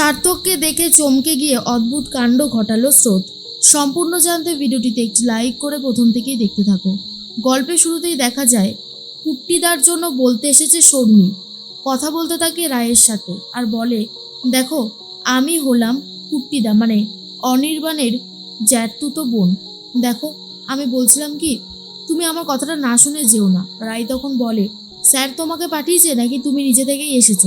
সার্থককে দেখে চমকে গিয়ে অদ্ভুত কাণ্ড ঘটালো স্রোত। সম্পূর্ণ জানতে ভিডিওটিতে একটি লাইক করে প্রথম থেকেই দেখতে থাকো। গল্পের শুরুতেই দেখা যায়, কুট্টিদার জন্য বলতে এসেছে শর্মি। কথা বলতে থাকে রায়ের সাথে আর বলে, দেখো, আমি হলাম কুট্টিদা মানে অনির্বাণের জ্যাঠতুতো বোন। দেখো, আমি বলছিলাম কি, তুমি আমার কথাটা না শুনে যেও না। রায় তখন বলে, স্যার তোমাকে পাঠিয়েছে নাকি তুমি নিজে থেকেই এসেছ?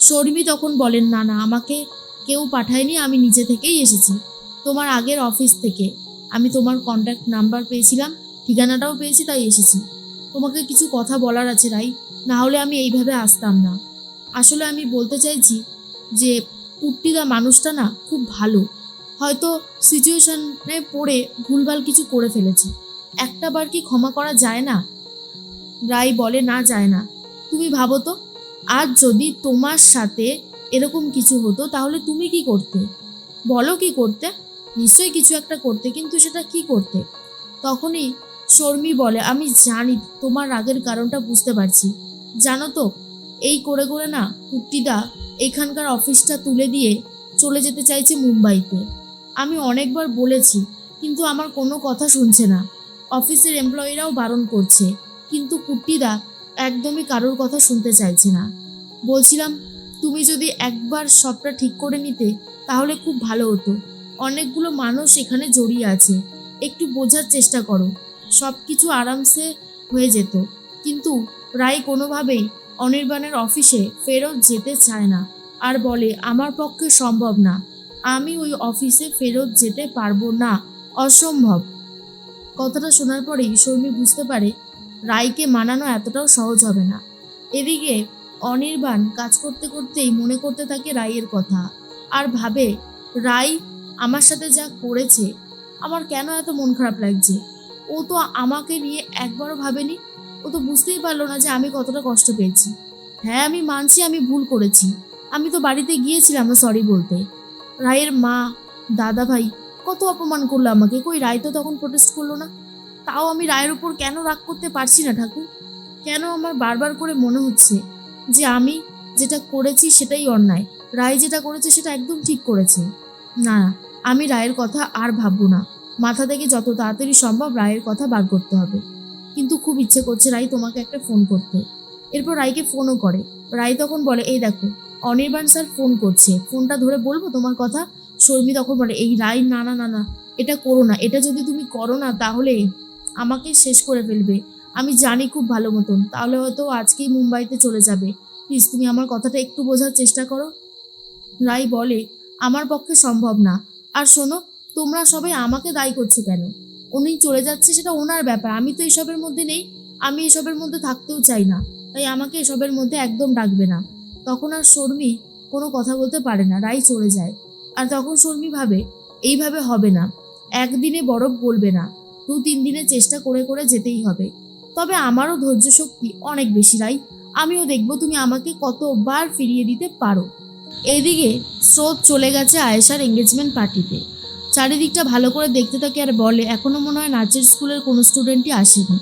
শর্মী তখন বলেন, না না, আমাকে কেউ পাঠায়নি, আমি নিজে থেকেই এসেছি। তোমার আগের অফিস থেকে। আমি তোমার কন্ট্যাক্ট নাম্বার পেয়েছিলাম, ঠিকানাটাও পেয়েছি, তাই এসেছি। তোমাকে কিছু কথা বলার আছে, রাই। না হলে আমি এইভাবে আসতাম না। আসলে আমি বলতে চাইছি যে, কুট্টিদা মানুষটা না খুব ভালো। হয়তো সিচুয়েশনে পড়ে ভুলভাল কিছু করে ফেলেছে। একটা বার কি ক্ষমা করা যায় না? রাই বলে, না, যায় না। তুমি ভাবো তো। আজ যদি তোমার সাথে এরকম কিছু হতো, তাহলে তুমি কি করতে? বলো কি করতে? নিশ্চয়ই কিছু একটা করতে, কিন্তু সেটা কি করতে? তখনই শর্মী বলে, আমি জানি, তোমার রাগের কারণটা বুঝতে পারছি। জানো তো, এই করে করে না কুট্টিদা এখানকার অফিসটা তুলে দিয়ে চলে যেতে চাইছে মুম্বাইতে। আমি অনেকবার বলেছি, কিন্তু আমার কোনো কথা শুনছে না। অফিসের এমপ্লয়িরাও বারণ করছে, কিন্তু কুট্টিদা একদমই কারোর কথা শুনতে চাইছে না। বলছিলাম, তুমি যদি একবার সবটা ঠিক করে নিতে, তাহলে খুব ভালো হতো। অনেকগুলো মানুষ এখানে জড়িয়ে আছে। একটু বোঝার চেষ্টা করো। সব কিছু আরামসে হয়ে যেত। কিন্তু রায় কোনোভাবেই অনির্বাণের অফিসে ফেরত যেতে চায় না আর বলে, আমার পক্ষে সম্ভব না। আমি ওই অফিসে ফেরত যেতে পারব না। অসম্ভব। কথাটা শোনার পরেই শর্মী বুঝতে পারে রায়কে মানানো এতটাও সহজ হবে না। এদিকে অনির্বাণ কাজ করতে করতেই মনে করতে থাকে রায়ের কথা। আর ভাবে রাই আমার সাথে যা করেছে, আমার কেন এত মন খারাপ লাগছে? ও তো আমাকে নিয়ে একবারও ভাবেনি। ও তো বুঝতেই পারল না যে আমি কতটা কষ্ট পেয়েছি। হ্যাঁ আমি মানছি, আমি ভুল করেছি। আমি তো বাড়িতে গিয়েছিলাম সরি বলতে। রায়ের মা দাদা ভাই কত অপমান করল আমাকে। কই, রায় তো তখন প্রোটেস্ট করল না? তাও আমি রায়ের উপর কেন রাগ করতে পারছি না ঠাকুর? কেন আমার বারবার করে মনে হচ্ছে যে আমি যেটা করেছি সেটাই অন্যায়? রায় যেটা করেছে সেটা একদম ঠিক করেছে। না, আমি রায়ের কথা আর ভাববো না। মাথা থেকে যত তাড়াতাড়ি সম্ভব রায়ের কথা বার করতে হবে। কিন্তু খুব ইচ্ছে করছে রাই তোমাকে একটা ফোন করতে। এরপর রায়কে ফোনও করে। রায় তখন বলে, এই দেখো, অনির্বাণ স্যার ফোন করছে। ফোনটা ধরে বলব তোমার কথা? শর্মী তখন বলে, এই রায়, না না না না, এটা করো না। এটা যদি তুমি করো না, তাহলে আমাকে শেষ করে ফেলবে। আমি জানি খুব ভালো মতন। তাহলে হয়তো আজকেই মুম্বাইতে চলে যাবে। প্লিজ, তুমি আমার কথাটা একটু বোঝার চেষ্টা করো। রাই বলে, আমার পক্ষে সম্ভব না। আর শোনো, তোমরা সবাই আমাকে দায়ী করছ কেন? উনি চলে যাচ্ছে সেটা ওনার ব্যাপার। আমি তো এসবের মধ্যে নেই। আমি এসবের মধ্যে থাকতেও চাই না। তাই আমাকে এসবের মধ্যে একদম ডাকবে না। তখন আর শর্মী কোনো কথা বলতে পারে না। রাই চলে যায়। আর তখন শর্মী ভাবে, এইভাবে হবে না। একদিনে বরফ বলবে না। দু তিন দিনে চেষ্টা করে করে যেতেই হবে। তবে আমারও ধৈর্য শক্তি অনেক বেশি, রাই। আমিও দেখব তুমি আমাকে কতবার ফিরিয়ে দিতে পারো। এইদিকে স্রোত চলে গেছে আয়েশার এঙ্গেজমেন্ট পার্টিতে চারিদিকটা ভালো করে দেখতে থাকে আর বলে, এখনও মনে হয় নাচের স্কুলের কোনো স্টুডেন্টই আসেনি।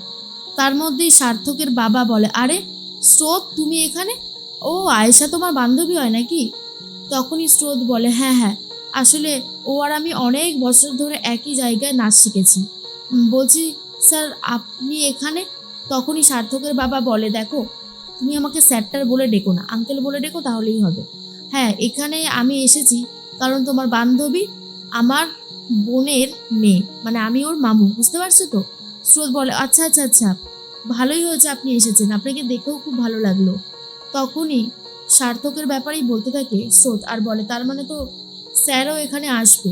তার মধ্যেই সার্থকের বাবা বলে, আরে, স্রোত, তুমি এখানে? ও, আয়েশা তোমার বান্ধবী হয় নাকি? তখনই স্রোত বলে হ্যাঁ হ্যাঁ। আসলে ও আর আমি অনেক বছর ধরে একই জায়গায় নাচ শিখেছি। বলছি, স্যার, আপনি এখানে? তখনই সার্থকের বাবা বলে, দেখো, তুমি আমাকে স্যারটার বলে ডেকো না আঙ্কেল বলে ডেকো, তাহলেই হবে। হ্যাঁ এখানে আমি এসেছি কারণ তোমার বান্ধবী আমার বোনের মেয়ে মানে আমি ওর মামু, বুঝতে পারছ তো? স্রোত বলে আচ্ছা আচ্ছা আচ্ছা ভালোই হয়েছে আপনি এসেছেন, আপনাকে দেখেও খুব ভালো লাগল। তখনই সার্থকের ব্যাপারেই বলতে থাকে স্রোত আর বলে, তার মানে তো স্যারও এখানে আসবে।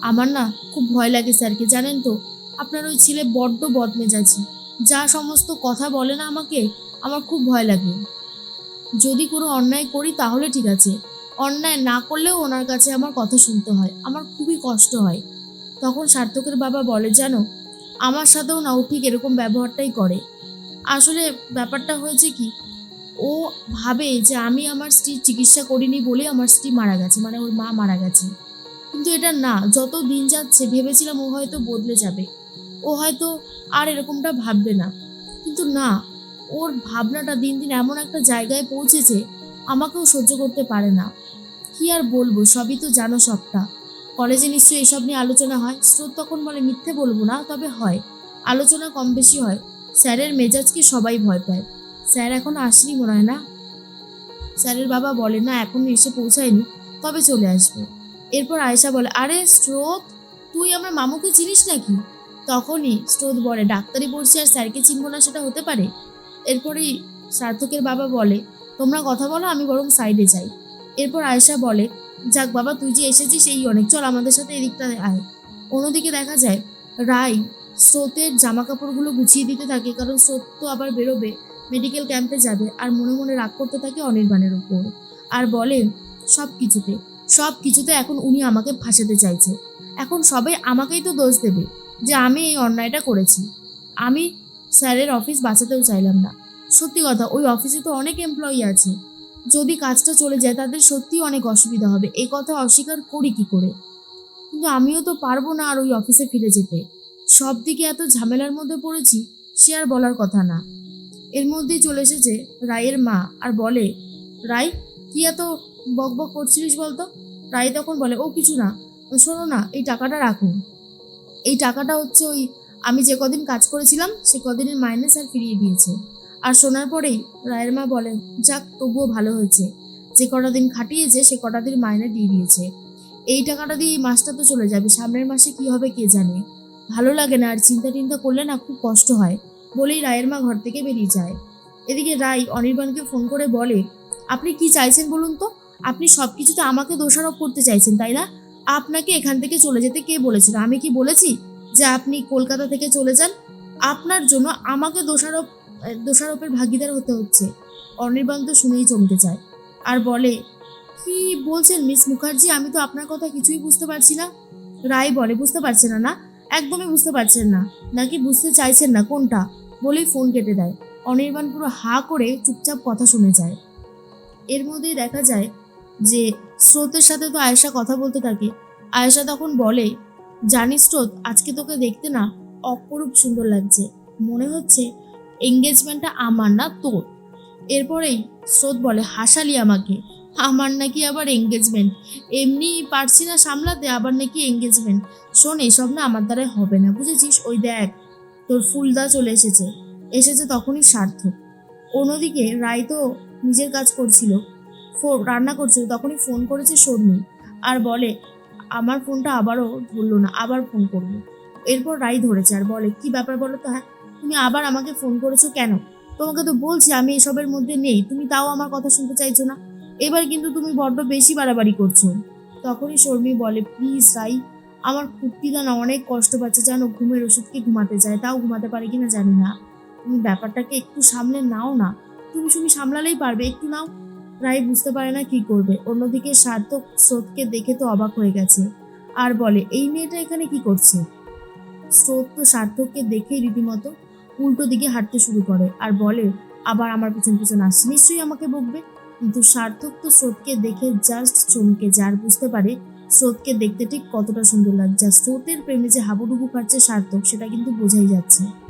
আমার না খুব ভয় লাগে স্যারকে, জানেন তো আপনার ওই ছেলে বড্ড বদমেজাজি। যা সমস্ত কথা বলে না আমাকে, আমার খুব ভয় লাগে। যদি কোনো অন্যায় করি তাহলে ঠিক আছে। অন্যায় না করলেও ওনার কাছে আমার কথা শুনতে হয়। আমার খুবই কষ্ট হয়। তখন সার্থকের বাবা বলে, জানো, আমার সাথেও না ও ঠিক এরকম ব্যবহারটাই করে। আসলে ব্যাপারটা হয়েছে কি, ও ভাবে যে আমি আমার স্ত্রীর চিকিৎসা করিনি বলে আমার স্ত্রী মারা গেছে মানে ওর মা মারা গেছে। কিন্তু এটা না, যত দিন যাচ্ছে ভেবেছিলাম ও হয়তো বদলে যাবে। ও হয়তো আর এরকমটা ভাববে না। কিন্তু না, ওর ভাবনাটা দিন দিন এমন একটা জায়গায় পৌঁছেছে, আমাকেও সহ্য করতে পারে না। কি আর বলব, সবই তো জানো সবটা। কলেজে নিশ্চয়ই এসব নিয়ে আলোচনা হয়। স্রোত তখন বলে, মিথ্যে বলব না, তবে হয়। আলোচনা কম বেশি হয়। স্যারের মেজাজকে সবাই ভয় পায়। স্যার এখন আসেনি মনে হয় না? স্যারের বাবা বলে, না, এখনও এসে পৌঁছায়নি, তবে চলে আসবে। এরপর আয়েশা বলে, আরে, স্রোত, তুই আমার মামুকে চিনিস নাকি? তখনই স্রোত বলে, ডাক্তারি পড়ছি আর স্যারকে চিনবো না, সেটা হতে পারে? এরপরেই সার্থকের বাবা বলে, তোমরা কথা বলো, আমি বরং সাইডে যাই। এরপর আয়েশা বলে, যাক বাবা, তুই যে এসেছিস এই অনেক, চল আমাদের সাথে এদিকটা আয়। অন্যদিকে দেখা যায় রাই স্রোতের জামা কাপড়গুলো গুছিয়ে দিতে থাকে, কারণ স্রোত তো আবার বেরোবে, মেডিকেল ক্যাম্পে যাবে, আর মনে মনে রাগ করতে থাকে অনির্বাণের উপর আর বলে সব কিছুতে সব কিছুতে এখন উনি আমাকে ফাঁসাতে চাইছে। এখন সবাই আমাকেই তো দোষ দেবে যে আমি এই অন্যায়টা করেছি। আমি স্যারের অফিস বাঁচাতেও চাইলাম না। সত্যি কথা, ওই অফিসে তো অনেক এমপ্লয়ি আছে। যদি কাজটা চলে যায়, তাদের সত্যিই অনেক অসুবিধা হবে। এই কথা অস্বীকার করি কি করে? কিন্তু আমিও তো পারব না আর ওই অফিসে ফিরে যেতে। সব দিকে এত ঝামেলার মধ্যে পড়েছি, সে আর বলার কথা না। এর মধ্যেই চলে এসেছে রায়ের মা আর বলে, রায়, কি এত বক বক করছিলিস বলতো? রাই তখন বলে, ও, কিছু না। শোনো না, এই টাকাটা রাখুন এই টাকাটা হচ্ছে ওই, আমি যে কদিন কাজ করেছিলাম, সে কদিনের মাইনে স্যার ফিরিয়ে দিয়েছে। আর শোনার পরেই রায়ের মা বলে, যাক, তবুও ভালো হয়েছে। যে কটা দিন খাটিয়েছে, সে কটা দিন মাইনে দিয়ে দিয়েছে। এই টাকাটা দিয়ে এই মাসটা তো চলে যাবে। সামনের মাসে কি হবে কে জানে? ভালো লাগে না আর চিন্তা টিন্তা করলে না খুব কষ্ট হয়। বলেই রায়ের মা ঘর থেকে বেরিয়ে যায়। এদিকে রায় অনির্বাণকে ফোন করে বলে, আপনি কি চাইছেন বলুন তো? আপনি সব কিছুতে আমাকে দোষারোপ করতে চাইছেন, তাই না? আপনাকে এখান থেকে চলে যেতে কে বলেছিল? আমি কি বলেছি যে আপনি কলকাতা থেকে চলে যান? আপনার জন্য আমাকে দোষারোপ দোষারোপের ভাগিদার হতে হচ্ছে। অনির্বাণ তো শুনেই চমকে যায় আর বলে, কি বলছেন মিস মুখার্জি? আমি তো আপনার কথা কিছুই বুঝতে পারছি না। রায় বলে, বুঝতে পারছেন না না, একদমই বুঝতে পারছেন না। নাকি বুঝতে চাইছেন না? কোনটা? বলেই ফোন কেটে দেয়। অনির্বাণ পুরো হা করে চুপচাপ কথা শুনে যায়। এর মধ্যেই দেখা যায় যে স্রোতের সাথে তো আয়েশা কথা বলতে থাকে। আয়েশা তখন বলে, জানিস স্রোত, আজকে তোকে দেখতে না অপরূপ সুন্দর লাগছে। মনে হচ্ছে এঙ্গেজমেন্টটা আমার না তোর। এরপরেই স্রোত বলে, হাসালি আমাকে। আমার নাকি আবার এঙ্গেজমেন্ট এমনি পারছি না সামলাতে, আবার নাকি এঙ্গেজমেন্ট শোন, এসব না আমার দ্বারা হবে না, বুঝেছিস? ওই দেখ, তোর ফুলদা চলে এসেছে। এসেছে তখনই সার্থক। অন্যদিকে রায় তো নিজের কাজ করছিল। রান্না করছিল তখনই ফোন করেছে শর্মি আর বলে, আমার ফোনটা আবারও ধরলো না, আবার ফোন করব। এরপর রাই ধরেছে আর বলে, কি ব্যাপার বলো তো হ্যাঁ? তুমি আবার আমাকে ফোন করেছ কেন? তোমাকে তো বলছি আমি এসবের মধ্যে নেই, তুমি তাও আমার কথা শুনতে চাইছো না। এবার কিন্তু তুমি বড্ড বেশি বাড়াবাড়ি করছ। তখনই শর্মি বলে, প্লিজ রাই, আমার কুর্তিদা না অনেক কষ্ট পাচ্ছে, জানো, ঘুমের ওষুধকে ঘুমাতে যায়, তাও ঘুমাতে পারে কিনা জানি না। তুমি ব্যাপারটাকে একটু সামলে নাও না। তুমি তুমি সামলালেই পারবে, একটু নাও। রাই বুঝতে পারে না কি করবে। অন্যদিকে সার্থক স্রোতকে দেখে তো অবাক হয়ে গেছে। আর বলে, এই মেয়েটা এখানে কি করছে? স্রোত তো সার্থককে দেখেই রীতিমতো উল্টো দিকে হাঁটতে শুরু করে আর বলে, আবার আমার পিছন পিছন আসছে, নিশ্চয়ই আমাকে বকবে? কিন্তু সার্থক তো স্রোতকে দেখে জাস্ট চমকে যার বুঝতে পারে স্রোতকে দেখতে ঠিক কতটা সুন্দর লাগছে। স্রোতের প্রেমে যে হাবুডুবু খাচ্ছে সার্থক, সেটা কিন্তু বোঝাই যাচ্ছে।